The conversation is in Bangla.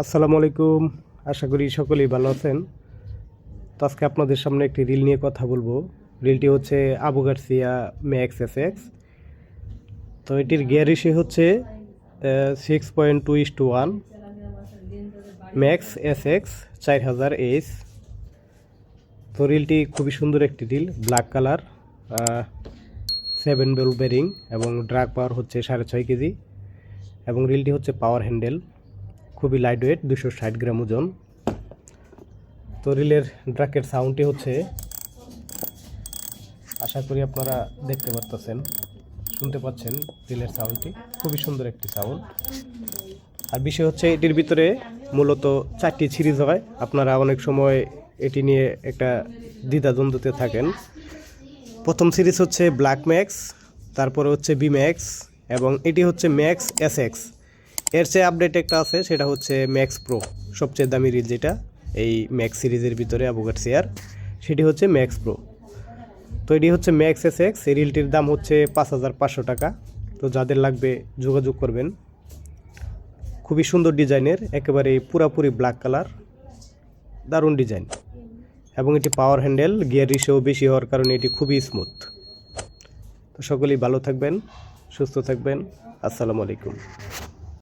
আসসালামু আলাইকুম। আশা করি সকলেই ভালো আছেন। তো আজকে আপনাদের সামনে একটি রিল নিয়ে কথা বলব। রিলটি হচ্ছে Abu Garcia max S X. তো এটির গিয়ার রেশিও হচ্ছে six point two is to one max S X চার হাজার এইচ তো রিলটি খুবই সুন্দর একটি reel, black colour seven ball bearing এবং ড্রাগ পাওয়ার হচ্ছে সাড়ে ছয় কেজি। এবং রিলটি হচ্ছে পাওয়ার হ্যান্ডেল খুবই লাইট ওয়েট দুশো ষাট গ্রাম ওজন। তো রিলের ড্রাকের সাউন্ডটি হচ্ছে, আশা করি আপনারা দেখতে পারতেছেন, শুনতে পাচ্ছেন রিলের সাউন্ডটি খুবই সুন্দর একটি সাউন্ড আর বিষয় হচ্ছে, এটির ভিতরে মূলত চারটি সিরিজ হয়। আপনারা অনেক সময় এটি নিয়ে একটা দ্বিধাদ্বন্দ্বতে থাকেন। প্রথম সিরিজ হচ্ছে ব্ল্যাক ম্যাক্স তারপরে হচ্ছে বি ম্যাক্স এবং এটি হচ্ছে ম্যাক্স এস এক্স এর চেয়ে আপডেট একটা আছে, সেটা হচ্ছে ম্যাক্স প্রো সবচেয়ে দামি রিল যেটা, এই ম্যাক্স সিরিজের ভিতরে অ্যাভোগাট শেয়ার সেটি হচ্ছে ম্যাক্স প্রো তো এটি হচ্ছে ম্যাক্স এস এক্স এই রিলটির দাম হচ্ছে পাঁচ হাজার পাঁচশো টাকা। তো যাদের লাগবে যোগাযোগ করবেন। খুবই সুন্দর ডিজাইনের, একেবারে পুরাপুরি ব্ল্যাক কালার দারুণ ডিজাইন। এবং এটি পাওয়ার হ্যান্ডেল গিয়ার রিসেও বেশি হওয়ার কারণে এটি খুবই স্মুথ তো সকলেই ভালো থাকবেন, সুস্থ থাকবেন। আসসালামু আলাইকুম।